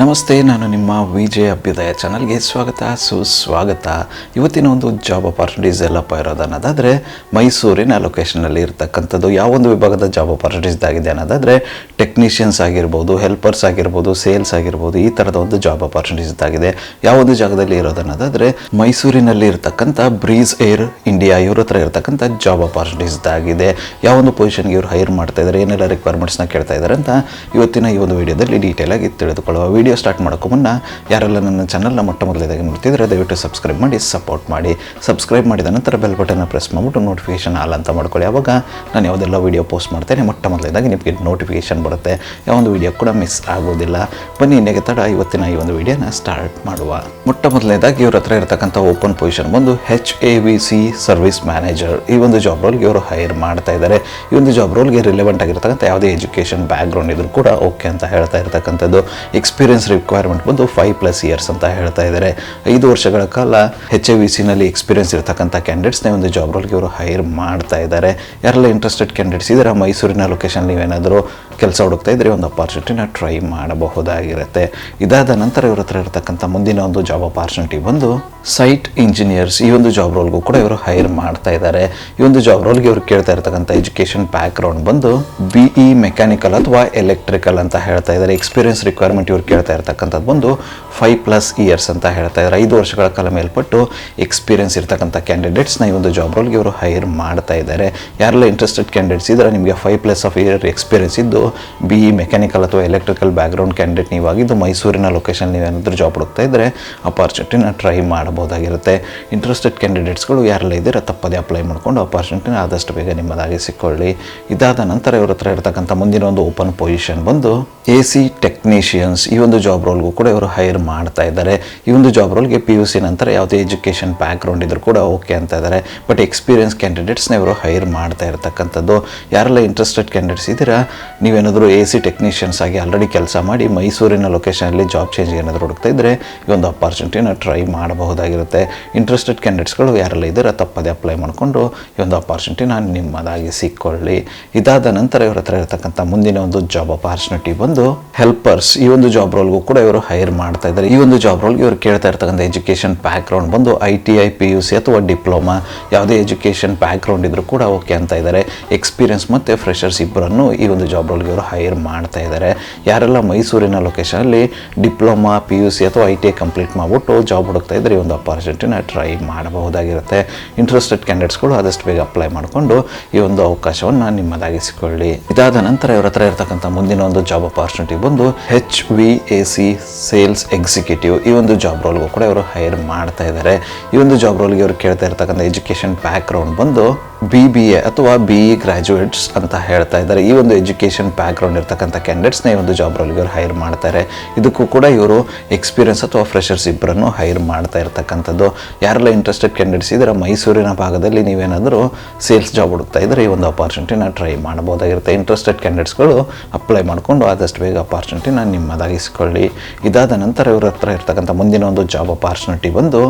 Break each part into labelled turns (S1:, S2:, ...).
S1: ನಮಸ್ತೆ, ನಾನು ನಿಮ್ಮ ವಿಜಯ ಅಭ್ಯುದಯ ಚಾನಲ್ಗೆ ಸ್ವಾಗತ, ಸುಸ್ವಾಗತ. ಇವತ್ತಿನ ಒಂದು ಜಾಬ್ ಅಪಾರ್ಚುನಿಟೀಸ್ ಎಲ್ಲಪ್ಪ ಇರೋದು ಅನ್ನೋದಾದರೆ, ಮೈಸೂರಿನ ಲೊಕೇಶನಲ್ಲಿ ಇರ್ತಕ್ಕಂಥದ್ದು ಯಾವೊಂದು ವಿಭಾಗದ ಜಾಬ್ ಅಪಾರ್ಚುನಿಟೀಸ್ ಆಗಿದೆ ಅನ್ನೋದಾದರೆ ಟೆಕ್ನಿಷಿಯನ್ಸ್ ಆಗಿರ್ಬೋದು ಹೆಲ್ಪರ್ಸ್ ಆಗಿರ್ಬೋದು ಸೇಲ್ಸ್ ಆಗಿರ್ಬೋದು, ಈ ಥರದ ಒಂದು ಜಾಬ್ ಅಪಾರ್ಚುನಿಟೀಸ್ ಆಗಿದೆ. ಯಾವೊಂದು ಜಾಗದಲ್ಲಿ ಇರೋದು ಅನ್ನೋದಾದರೆ, ಮೈಸೂರಿನಲ್ಲಿ ಇರ್ತಕ್ಕಂಥ ಬ್ರೀಸ್ ಏರ್ ಇಂಡಿಯಾ ಇವ್ರ ಹತ್ರ ಇರ್ತಕ್ಕಂಥ ಜಾಬ್ ಅಪಾರ್ಚುನಿಟೀಸ್ ಆಗಿದೆ. ಯಾವೊಂದು ಪೊಸಿಷನ್ಗೆ ಇವರು ಹೈರ್ ಮಾಡ್ತಾ ಇದ್ದಾರೆ ಏನೆಲ್ಲ ರಿಕ್ವೈರ್ಮೆಂಟ್ಸ್ನ ಕೇಳ್ತಾ ಇದ್ದಾರೆ ಅಂತ ಇವತ್ತಿನ ಈ ಒಂದು ವಿಡಿಯೋದಲ್ಲಿ ಡೀಟೇಲ್ ಆಗಿ ತಿಳಿದುಕೊಳ್ಳುವ ವಿಡಿಯೋ ಸ್ಟಾರ್ಟ್ ಮಾಡೋಕ್ಕೂ ಮುನ್ನ ಯಾರೆಲ್ಲ ನನ್ನ ಚಾನಲ್ನ ಮೊಟ್ಟ ಮೊದಲಿದಾಗಿ ನೋಡ್ತಿದ್ರೆ ದಯವಿಟ್ಟು ಸಬ್ಸ್ಕ್ರೈಬ್ ಮಾಡಿ ಸಪೋರ್ಟ್ ಮಾಡಿ. ಸಬ್ಸ್ಕ್ರೈಬ್ ಮಾಡಿದ ನಂತರ ಬೆಲ್ ಬಟನ್ನ ಪ್ರೆಸ್ ಮಾಡಿಬಿಟ್ಟು ನೋಟಿಫಿಕೇಶನ್ ಆಲ್ ಅಂತ ಮಾಡ್ಕೊಳ್ಳಿ. ಆವಾಗ ನಾನು ಯಾವುದೆಲ್ಲ ವಿಡಿಯೋ ಪೋಸ್ಟ್ ಮಾಡ್ತೇನೆ, ಮೊಟ್ಟ ಮೊದಲೇದಾಗಿ ನಿಮಗೆ ನೋಟಿಫಿಕೇಶನ್ ಬರುತ್ತೆ. ಯಾವೊಂದು ವಿಡಿಯೋ ಕೂಡ ಮಿಸ್ ಆಗೋದಿಲ್ಲ. ಬನ್ನಿ ಇನ್ನೇಗೆ ತಡ? ಇವತ್ತಿನ ಈ ಒಂದು ವಿಡಿಯೋನ ಸ್ಟಾರ್ಟ್ ಮಾಡುವ. ಮೊಟ್ಟ ಮೊದಲನೇದಾಗಿ ಇವ್ರ ಹತ್ರ ಇರತಕ್ಕಂಥ ಓಪನ್ ಪೊಸಿಷನ್ ಬಂದು H A V C service manager ಈ ಒಂದು ಜಾಬ್ ರೋಲ್ಗೆ ಇವರು ಹೈರ್ ಮಾಡ್ತಾ ಇದ್ದಾರೆ. ಈ ಒಂದು ಜಾಬ್ ರೋಲ್ಗೆ ರಿಲೆವೆಂಟ್ ಆಗಿರ್ತಕ್ಕಂಥ ಯಾವುದೇ ಎಜುಕೇಶನ್ ಬ್ಯಾಕ್ಗ್ರೌಂಡ್ ಇದ್ರೂ ಕೂಡ ಓಕೆ ಅಂತ ಹೇಳ್ತಾ ಇರ್ತಕ್ಕಂಥದ್ದು. ಎಕ್ಸ್ಪೀರಿಯನ್ಸ್ ರಿಕ್ವೈರ್ಮೆಂಟ್ ಬಂದು ಫೈವ್ ಪ್ಲಸ್ ಇಯರ್ಸ್ ಅಂತ ಹೇಳ್ತಾ ಇದ್ದಾರೆ. ಐದು ವರ್ಷಗಳ ಕಾಲ ಹೆಚ್ ಐ ವಿ ಸಿನಲ್ಲಿ ಎಕ್ಸ್ಪೀರಿಯನ್ಸ್ ಇರತಕ್ಕಂಥ ಕ್ಯಾಂಡಿಡೇಟ್ಸ್ನೇ ಒಂದು ಜಾಬ್ ರೋಲ್ಗೆ ಇವರು ಹೈರ್ ಮಾಡ್ತಾ ಇದ್ದಾರೆ. ಯಾರೆಲ್ಲ ಇಂಟ್ರೆಸ್ಟೆಡ್ ಕ್ಯಾಂಡಿಡೇಟ್ಸ್ ಇದ್ದಾರೆ? ಮೈಸೂರಿನ ಲೊಕೇಶನ್ ನೀವೇನಾದರೂ ಕೆಲಸ ಹುಡುಕ್ತಾ ಇದ್ದರೆ ಒಂದು ಅಪಾರ್ಚುನಿಟಿನ ಟ್ರೈ ಮಾಡಬಹುದಾಗಿರುತ್ತೆ. ಇದಾದ ನಂತರ ಇವ್ರ ಹತ್ರ ಇರತಕ್ಕಂಥ ಮುಂದಿನ ಒಂದು ಜಾಬ್ ಅಪಾರ್ಚುನಿಟಿ ಬಂದು ಸೈಟ್ ಇಂಜಿನಿಯರ್ಸ್ ಈ ಒಂದು ಜಾಬ್ ರೋಲ್ಗೂ ಕೂಡ ಇವರು ಹೈರ್ ಮಾಡ್ತಾ ಇದ್ದಾರೆ ಈ ಒಂದು ಜಾಬ್ ರೋಲ್ಗೆ ಇವರು ಕೇಳ್ತಾ ಇರತಕ್ಕಂಥ ಎಜುಕೇಷನ್ ಬ್ಯಾಕ್ಗ್ರೌಂಡ್ ಬಂದು ಬಿ ಇ ಮೆಕ್ಯಾನಿಕಲ್ ಅಥವಾ ಎಲೆಕ್ಟ್ರಿಕಲ್ ಅಂತ ಹೇಳ್ತಾ ಇದ್ದಾರೆ ಎಕ್ಸ್ಪೀರಿಯನ್ಸ್ ರಿಕ್ವೈರ್ಮೆಂಟ್ ಇವ್ರು ಕೇಳ್ತಾ ಇರ್ತಕ್ಕಂಥದ್ದು ಬಂದು ಫೈವ್ ಪ್ಲಸ್ ಇಯರ್ಸ್ ಅಂತ ಹೇಳ್ತಾ ಇದ್ದಾರೆ ಐದು ವರ್ಷಗಳ ಕಾಲ ಮೇಲ್ಪಟ್ಟು ಎಕ್ಸ್ಪೀರಿಯನ್ಸ್ ಇರ್ತಕ್ಕಂಥ ಕ್ಯಾಂಡಿಡೇಟ್ಸ್ನ ಈ ಒಂದು ಜಾಬ್ ರೋಲ್ಗೆ ಇವರು ಹೈರ್ ಮಾಡ್ತಾ ಇದ್ದಾರೆ ಯಾರೆಲ್ಲ ಇಂಟ್ರೆಸ್ಟೆಡ್ ಕ್ಯಾಂಡಿಡೇಟ್ಸ್ ಇದ್ದರೆ ನಿಮಗೆ five plus of year experience ಇದ್ದು ಬಿ ಇ ಮೆಕ್ಯಾನಿಕಲ್ ಅಥವಾ ಎಲೆಕ್ಟ್ರಿಕಲ್ ಬ್ಯಾಕ್ಗ್ರೌಂಡ್ ಕ್ಯಾಂಡಿಡೇಟ್ ನೀವಾಗಿದ್ದು ಮೈಸೂರಿನ ಲೊಕೇಶನ್ ನೀವೇನಾದರೂ ಜಾಬ್ ಹುಡುಕ್ತಾ ಇದ್ದರೆ ಅಪಾರ್ಚುನಿಟಿನ ಟ್ರೈ ಮಾಡಬಹುದಾಗಿರುತ್ತೆ. ಇಂಟ್ರೆಸ್ಟೆಡ್ ಕ್ಯಾಂಡಿಡೇಟ್ಸ್ಗಳು ಯಾರೆಲ್ಲ ಇದ್ದೀರಾ ತಪ್ಪದೇ ಅಪ್ಲೈ ಮಾಡಿಕೊಂಡು ಅಪಾರ್ಚುನಿಟಿನ ಆದಷ್ಟು ಬೇಗ ನಿಮ್ಮದಾಗಿ ಸಿಕ್ಕೊಳ್ಳಿ. ಇದಾದ ನಂತರ ಇವ್ರ ಹತ್ರ ಇರತಕ್ಕಂಥ ಮುಂದಿನ ಒಂದು ಓಪನ್ ಪೊಸಿಷನ್ ಬಂದು ಎ ಸಿ ಟೆಕ್ನಿಷಿಯನ್ಸ್ ಈ ಒಂದು ಜಾಬ್ ರೋಲ್ಗೂ ಕೂಡ ಇವರು ಹೈರ್ ಮಾಡ್ತಾ ಇದ್ದಾರೆ. ಈ ಒಂದು ಜಾಬ್ ರೋಲ್ಗೆ ಪಿ ಯು ಸಿ ನಂತರ ಯಾವುದೇ ಎಜುಕೇಷನ್ ಬ್ಯಾಕ್ಗ್ರೌಂಡ್ ಇದ್ರೂ ಕೂಡ ಓಕೆ ಅಂತ ಇದ್ದಾರೆ. ಬಟ್ ಎಕ್ಸ್ಪೀರಿಯನ್ಸ್ ಕ್ಯಾಂಡಿಡೇಟ್ಸ್ನ ಇವರು ಹೈರ್ ಮಾಡ್ತಾ ಇರ್ತಕ್ಕಂಥದ್ದು. ಯಾರೆಲ್ಲ ಇಂಟ್ರೆಸ್ಟೆಡ್ ಕ್ಯಾಂಡಿಡೇಟ್ಸ್ ಇದ್ದೀರಾ ನೀವೇನಾದರೂ ಎ ಸಿ ಟೆಕ್ನಿಷಿಯನ್ಸ್ ಆಗಿ ಆಲ್ರೆಡಿ ಕೆಲಸ ಮಾಡಿ ಮೈಸೂರಿನ ಲೊಕೇಶನಲ್ಲಿ ಜಾಬ್ ಚೇಂಜ್ ಏನಾದರೂ ಹುಡುಕ್ತಾ ಇದ್ದರೆ ಈ ಒಂದು ಅಪಾರ್ಚುನಿಟಿನ ಟ್ರೈ ಮಾಡಬಹುದಾಗಿರುತ್ತೆ. ಇಂಟ್ರೆಸ್ಟೆಡ್ ಕ್ಯಾಂಡಿಡೇಟ್ಸ್ಗಳು ಯಾರೆಲ್ಲ ಇದ್ದಾರೆ ತಪ್ಪದೇ ಅಪ್ಲೈ ಮಾಡಿಕೊಂಡು ಈ ಒಂದು ಅಪಾರ್ಚುನಿಟಿನ ನಿಮ್ಮದಾಗಿ ಸಿಕ್ಕೊಳ್ಳಿ. ಇದಾದ ನಂತರ ಇವ್ರ ಹತ್ರ ಇರತಕ್ಕಂಥ ಮುಂದಿನ ಒಂದು ಜಾಬ್ ಅಪಾರ್ಚುನಿಟಿ ಬಂದು ಹೆಲ್ಪರ್ಸ್ ಈ ಒಂದು ಜಾಬ್ ರೋಲ್ಗೂ ಕೂಡ ಇವರು ಹೈರ್ ಮಾಡ್ತಾ ಇದ್ದಾರೆ. ಈ ಒಂದು ಜಾಬ್ ರೋಲ್ಗೆ ಇವರು ಕೇಳ್ತಾ ಇರ್ತಕ್ಕಂಥ ಎಜುಕೇಷನ್ ಬ್ಯಾಕ್ಗ್ರೌಂಡ್ ಬಂದು I T I P U C ಅಥವಾ ಡಿಪ್ಲೊಮಾ ಯಾವುದೇ ಎಜುಕೇಷನ್ ಬ್ಯಾಕ್ಗ್ರೌಂಡ್ ಇದ್ರೂ ಕೂಡ ಓಕೆ ಅಂತ ಇದ್ದಾರೆ. ಎಕ್ಸ್ಪೀರಿಯನ್ಸ್ ಮತ್ತು ಫ್ರೆಷರ್ಸ್ ಇಬ್ಬರನ್ನು ಈ ಒಂದು ಜಾಬ್ ರೋಲ್ಗೆ ಇವರು ಹೈರ್ ಮಾಡ್ತಾ ಇದ್ದಾರೆ ಯಾರೆಲ್ಲ ಮೈಸೂರಿನ ಲೊಕೇಶನಲ್ಲಿ ಡಿಪ್ಲೊಮಾ ಪಿ ಯು ಸಿ ಅಥವಾ ಐ ಟಿ ಐ ಕಂಪ್ಲೀಟ್ ಮಾಡಿಬಿಟ್ಟು ಜಾಬ್ ಹುಡುಕ್ತಾ ಇದ್ದರೆ ಈ ಒಂದು ಅಪಾರ್ಚುನಿಟಿನ ಟ್ರೈ ಮಾಡಬಹುದಾಗಿರುತ್ತೆ. ಇಂಟ್ರೆಸ್ಟೆಡ್ ಕ್ಯಾಂಡಿಡೇಟ್ಸ್ಗಳು ಆದಷ್ಟು ಬೇಗ ಅಪ್ಲೈ ಮಾಡಿಕೊಂಡು ಈ ಒಂದು ಅವಕಾಶವನ್ನು ನಿಮ್ಮದಾಗಿಸಿಕೊಳ್ಳಿ. ಇದಾದ ನಂತರ ಇವ್ರ ಹತ್ರ ಇರತಕ್ಕಂಥ ಮುಂದಿನ ಒಂದು ಜಾಬ್ ಅಪಾರ್ಚುನಿಟಿ ಬಂದು H V A C sales executive ಈ ಒಂದು ಜಾಬ್ ರೋಲ್ಗೂ ಕೂಡ ಇವರು ಹೈರ್ ಮಾಡ್ತಾ ಇದ್ದಾರೆ ಈ ಒಂದು ಜಾಬ್ ರೋಲ್ಗೆ ಇವರು ಕೇಳ್ತಾ ಇರ್ತಕ್ಕಂಥ ಎಜುಕೇಷನ್ ಬ್ಯಾಕ್ಗ್ರೌಂಡ್ ಬಂದು ಬಿ ಬಿ ಎ ಅಥವಾ ಬಿ ಇ ಗ್ರಾಜುಯೇಟ್ಸ್ ಅಂತ ಹೇಳ್ತಾ ಇದ್ದಾರೆ ಈ ಒಂದು ಎಜುಕೇಷನ್ ಬ್ಯಾಕ್ಗ್ರೌಂಡ್ ಇರ್ತಕ್ಕಂಥ ಕ್ಯಾಂಡಿಡೇಟ್ಸ್ನ ಈ ಒಂದು ಜಾಬ್ ರೋಲ್ಗೆ ಹೈರ್ ಮಾಡ್ತಾರೆ. ಇದಕ್ಕೂ ಕೂಡ ಇವರು ಎಕ್ಸ್ಪೀರಿಯನ್ಸ್ ಅಥವಾ ಫ್ರೆಷರ್ಸ್ ಇಬ್ಬರನ್ನು ಹೈರ್ ಮಾಡ್ತಾ ಇರ್ತಕ್ಕಂಥದ್ದು. ಯಾರೆಲ್ಲ ಇಂಟ್ರೆಸ್ಟೆಡ್ ಕ್ಯಾಂಡಿಡೇಟ್ಸ್ ಇದ್ರೆ ಮೈಸೂರಿನ ಭಾಗದಲ್ಲಿ ನೀವೇನಾದರೂ ಸೇಲ್ಸ್ ಜಾಬ್ ಹುಡುಕ್ತಾ ಇದ್ದರೆ ಈ ಒಂದು ಅಪಾರ್ಚುನಿಟಿನ ಟ್ರೈ ಮಾಡ್ಬೋದಾಗಿರುತ್ತೆ ಇಂಟ್ರೆಸ್ಟೆಡ್ ಕ್ಯಾಂಡಿಡೇಟ್ಸ್ಗಳು ಅಪ್ಲೈ ಮಾಡಿಕೊಂಡು ಆದಷ್ಟು ಬೇಗ ಅಪಾರ್ಚುನಿಟಿನ ನಿಮ್ಮದಾಗಿಸಿಕೊಳ್ಳಿ. ಇದಾದ ನಂತರ ಇವ್ರ ಹತ್ರ ಇರ್ತಕ್ಕಂಥ ಮುಂದಿನ ಒಂದು ಜಾಬ್ ಅಪಾರ್ಚುನಿಟಿ ಬಂದು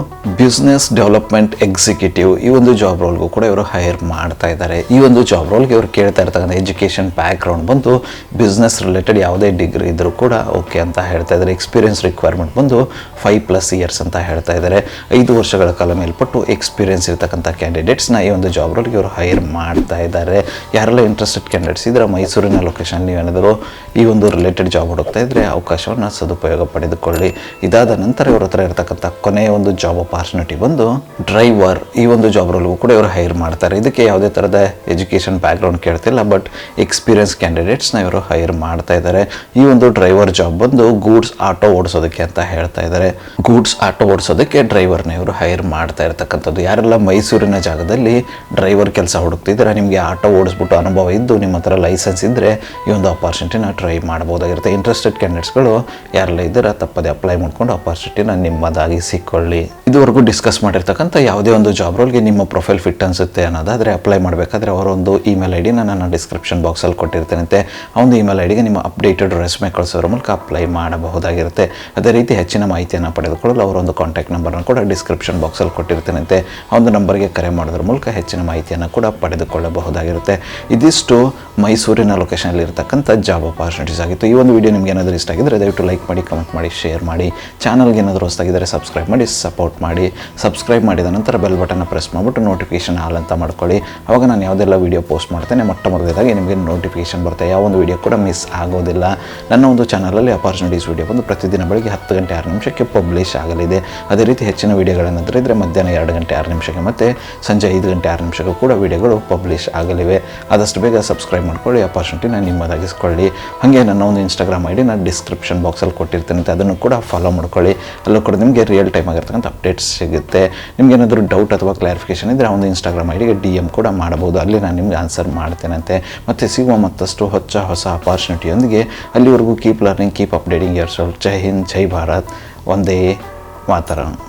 S1: ಬಿಸ್ನೆಸ್ ಡೆವಲಪ್ಮೆಂಟ್ ಎಕ್ಸಿಕ್ಯೂಟಿವ್ ಈ ಒಂದು ಜಾಬ್ ರೋಲ್ಗೂ ಕೂಡ ಇವರು ಹೈರ್ ಮಾಡ್ತಾ ಇದ್ದಾರೆ. ಈ ಒಂದು ಜಾಬ್ ರೋಲ್ಗೆ ಇವರು ಕೇಳ್ತಾ ಇರ್ತಕ್ಕಂಥ ಎಜುಕೇಷನ್ ಬ್ಯಾಕ್ಗ್ರೌಂಡ್ ಬಂದು ಬಿಸ್ನೆಸ್ ರಿಲೇಟೆಡ್ ಯಾವುದೇ ಡಿಗ್ರಿ ಇದ್ದರೂ ಕೂಡ ಓಕೆ ಅಂತ ಹೇಳ್ತಾ ಇದ್ದಾರೆ. ಎಕ್ಸ್ಪೀರಿಯನ್ಸ್ ರಿಕ್ವೈರ್ಮೆಂಟ್ ಬಂದು ಫೈವ್ ಪ್ಲಸ್ ಇಯರ್ಸ್ ಅಂತ ಹೇಳ್ತಾ ಇದ್ದಾರೆ. ಐದು ವರ್ಷಗಳ ಕಾಲ ಮೇಲ್ಪಟ್ಟು ಎಕ್ಸ್ಪೀರಿಯನ್ಸ್ ಇರತಕ್ಕಂಥ ಕ್ಯಾಂಡಿಡೇಟ್ಸ್ನ ಈ ಒಂದು ಜಾಬ್ ರೋಲ್ಗೆ ಇವರು ಹೈರ್ ಮಾಡ್ತಾ ಇದ್ದಾರೆ. ಯಾರೆಲ್ಲ ಇಂಟ್ರೆಸ್ಟೆಡ್ ಕ್ಯಾಂಡಿಡೇಟ್ಸ್ ಇದ್ರೆ ಮೈಸೂರಿನ ಲೊಕೇಶನ್ ನೀವೇನಾದರೂ ಈ ಒಂದು ರಿಲೇಟೆಡ್ ಜಾಬ್ ಹುಡುಕ್ತಾ ಇದ್ದರೆ ಅವಕಾಶವನ್ನು ಸದುಪಯೋಗ ಪಡೆದುಕೊಳ್ಳಿ. ಇದಾದ ನಂತರ ಇವ್ರ ಹತ್ರ ಇರತಕ್ಕಂಥ ಕೊನೆಯ ಒಂದು ಜಾಬ್ ಅಪಾರ್ಚುನಿಟಿ ಬಂದು ಡ್ರೈವರ್ ಈ ಒಂದು ಜಾಬ್ ರೋಲ್ಗೂ ಕೂಡ ಇವರು ಹೈರ್ ಮಾಡ್ತಾರೆ. ಇದಕ್ಕೆ ಯಾವುದೇ ಥರದ ಎಜುಕೇಷನ್ ಬ್ಯಾಕ್ಗ್ರೌಂಡ್ ಕೇಳ್ತಿಲ್ಲ ಬಟ್ ಎಕ್ಸ್ಪೀರಿಯನ್ಸ್ ಕ್ಯಾಂಡಿಡೇಟ್ಸ್ನ ಇವರು ಹೈರ್ ಮಾಡ್ತಾ ಇದ್ದಾರೆ. ಈ ಒಂದು ಡ್ರೈವರ್ ಜಾಬ್ ಬಂದು ಗೂಡ್ಸ್ ಆಟೋ ಓಡಿಸೋದಕ್ಕೆ ಅಂತ ಹೇಳ್ತಾ ಇದ್ದಾರೆ. ಗೂಡ್ಸ್ ಆಟೋ ಓಡಿಸೋದಕ್ಕೆ ಡ್ರೈವರ್ನ ಇವರು ಹೈರ್ ಮಾಡ್ತಾ ಇರ್ತಕ್ಕಂಥದ್ದು. ಯಾರೆಲ್ಲ ಮೈಸೂರಿನ ಜಾಗದಲ್ಲಿ ಡ್ರೈವರ್ ಕೆಲಸ ಹುಡುಕ್ತಿದ್ರೆ ನಿಮಗೆ ಆಟೋ ಓಡಿಸ್ಬಿಟ್ಟು ಅನುಭವ ಇದ್ದು ನಿಮ್ಮ ಹತ್ರ ಲೈಸೆನ್ಸ್ ಇದ್ದರೆ ಈ ಒಂದು ಅಪರ್ಚುನಿಟಿನ ಟ್ರೈ ಮಾಡ್ಬೋದಾಗಿರುತ್ತೆ. ಇಂಟ್ರೆಸ್ಟೆಡ್ ಕ್ಯಾಂಡಿಡೇಟ್ಸ್ಗಳು ಯಾರೆಲ್ಲ ಇದ್ದೀರಾ, ತಪ್ಪದೆ ಅಪ್ಲೈ ಮಾಡ್ಕೊಂಡು ಅಪರ್ಚುನಿಟಿನ ನಿಮ್ಮದಾಗಿ ಸಿಕ್ಕೊಳ್ಳಿ. ಇದುವರೆಗೂ ಡಿಸ್ಕಸ್ ಮಾಡಿರ್ತಕ್ಕಂಥ ಯಾವುದೇ ಒಂದು ಜಾಬ್ ರೋಲ್ಗೆ ನಿಮ್ಮ ಪ್ರೊಫೈಲ್ ಫಿಟ್ ಅನಿಸುತ್ತೆ ಅನ್ನೋದಾದರೆ ಅಪ್ಲೈ ಮಾಡಬೇಕಾದ್ರೆ ಅವರೊಂದು ಇಮೇಲ್ ಐ ಡಿನ ನಾನು ಡಿಸ್ಕ್ರಿಪ್ಷನ್ ಬಾಕ್ಸಲ್ಲಿ ಕೊಟ್ಟಿರ್ತೇನೆ ಒಂದು ಇಮೇಲ್ ಐ ಡಿಗೆ ನಿಮ್ಮ ಅಪ್ಡೇಟೆಡ್ ರೆಸ್ಮೆ ಕಳಿಸೋದ್ರ ಮೂಲಕ ಅಪ್ಲೈ ಮಾಡಬಹುದಾಗಿರುತ್ತೆ. ಅದೇ ರೀತಿ ಹೆಚ್ಚಿನ ಮಾಹಿತಿಯನ್ನು ಪಡೆದುಕೊಳ್ಳಲು ಅವರೊಂದು ಕಾಂಟ್ಯಾಕ್ಟ್ ನಂಬರ್ನ ಕೂಡ ಡಿಸ್ಕ್ರಿಪ್ಷನ್ ಬಾಕ್ಸಲ್ಲಿ ಕೊಟ್ಟಿರ್ತೇನಂತೆ. ಆ ಒಂದು ನಂಬರ್ಗೆ ಕರೆ ಮಾಡೋದ್ರ ಮೂಲಕ ಹೆಚ್ಚಿನ ಮಾಹಿತಿಯನ್ನು ಕೂಡ ಪಡೆದುಕೊಳ್ಳಬಹುದಾಗಿರುತ್ತೆ. ಇದಿಷ್ಟು ಮೈಸೂರಿನ ಲೊಕೇಶನಲ್ಲಿ ಇರತಕ್ಕಂಥ ಜಾಬ್ ಅಪಾರ್ಚುನಿಟೀಸ್ ಆಗಿತ್ತು. ಈ ಒಂದು ವಿಡಿಯೋ ನಿಮ್ಗೆ ಏನಾದರೂ ಇಷ್ಟ ದಯವಿಟ್ಟು ದಯವಿಟ್ಟು ಲೈಕ್ ಮಾಡಿ ಕಮೆಂಟ್ ಮಾಡಿ ಶೇರ್ ಮಾಡಿ. ಚಾನಲ್ಗೆ ಏನಾದರೂ ಹೊಸ್ತಾಗಿದ್ದರೆ ಸಬ್ಸ್ಕ್ರೈಬ್ ಮಾಡಿ ಸಪೋರ್ಟ್ ಮಾಡಿ. ಸಬ್ಸ್ಕ್ರೈಬ್ ಮಾಡಿದ ನಂತರ ಬೆಲ್ ಬಟನ್ನ ಪ್ರೆಸ್ ಮಾಡಿಬಿಟ್ಟು ನೋಟಿಫಿಕೇಶನ್ ಹಾಲ್ ಅಂತ ಮಾಡ್ಕೊಳ್ಳಿ. ಅವಾಗ ನಾನು ಯಾವುದೆಲ್ಲ ವೀಡಿಯೋ ಪೋಸ್ಟ್ ಮಾಡ್ತೇನೆ, ಮೊಟ್ಟ ಮೊದಲದಾಗಿ ನಿಮಗೆ ನೋಟಿಫಿಕೇಶನ್ ಬರುತ್ತೆ. ಯಾವ ಒಂದು ವೀಡಿಯೋ ಕೂಡ ಮಿಸ್ ಆಗೋದಿಲ್ಲ. ನನ್ನ ಒಂದು ಚಾನಲಲ್ಲಿ ಅಪಾರ್ಚುನಿಟೀಸ್ ವೀಡಿಯೋ ಬಂದು ಪ್ರತಿದಿನ ಬೆಳಗ್ಗೆ ಹತ್ತು ಗಂಟೆ ಆರು ನಿಮಿಷಕ್ಕೆ ಪಬ್ಲಿಷ್ ಆಗಲಿದೆ. ಅದೇ ರೀತಿ ಹೆಚ್ಚಿನ ವೀಡಿಯೋಗಳೇನಾದರೂ ಇದ್ದರೆ ಮಧ್ಯಾಹ್ನ ಎರಡು ಗಂಟೆ ಆರು ನಿಮಿಷಕ್ಕೆ ಮತ್ತು ಸಂಜೆ ಐದು ಗಂಟೆ ಆರು ನಿಮಿಷಕ್ಕೂ ಕೂಡ ವೀಡಿಯೋಗಳು ಪಬ್ಲಿಷ್ ಆಗಲಿವೆ. ಆದಷ್ಟು ಬೇಗ ಸಬ್ಸ್ಕ್ರೈಬ್ ಮಾಡ್ಕೊಳ್ಳಿ ಅಪಾರ್ಚುನಿಟಿನ ನಿಮ್ಮದಾಗಿಸ್ಕೊಳ್ಳಿ. ಹಾಗೆ ನನ್ನ ಒಂದು ಇನ್ಸ್ಟಾಗ್ರಾಮ್ ಐ ನಾನು ಡಿಸ್ಕ್ರಿಪ್ಷನ್ ಬಾಕ್ಸಲ್ಲಿ ಕೊಟ್ಟಿರ್ತೀನಿ ಅದನ್ನು ಕೂಡ ಫಾಲೋ ಮಾಡ್ಕೊಳ್ಳಿ. ಅಲ್ಲೂ ಕೂಡ ನಿಮಗೆ ರಿಯಲ್ ಟೈಮ್ ಆಗಿರ್ತಕ್ಕಂಥ ಅಪ್ಡೇಟ್ಸ್ ಸಿಗುತ್ತೆ. ನಿಮ್ಗೆ ಏನಾದರೂ ಡೌಟ್ ಅಥವಾ ಕ್ಲಾರಿಫಿಕೇಷನ್ ಇದ್ದರೆ ಆ ಒಂದು ಇನ್ಸ್ಟಾಗ್ರಾಮ್ ಐ ಡಿಗೆ ಡಿ ಎಂ ಕೂಡ ಮಾಡಬಹುದು. ಅಲ್ಲಿ ನಾನು ನಿಮ್ಗೆ ಆನ್ಸರ್ ಮಾಡ್ತೇನಂತೆ. ಮತ್ತು ಸಿಗುವ ಮತ್ತಷ್ಟು ಹೊಸ ಹೊಸ ಅಪಾರ್ಚುನಿಟಿಯೊಂದಿಗೆ ಅಲ್ಲಿವರೆಗೂ ಕೀಪ್ ಲರ್ನಿಂಗ್ ಕೀಪ್ ಅಪ್ಡೇಟಿಂಗ್ ಯರ್ ಜೈ ಹಿಂದ್, ಜೈ ಭಾರತ್. ಒಂದೇ ಮಾತರಂ.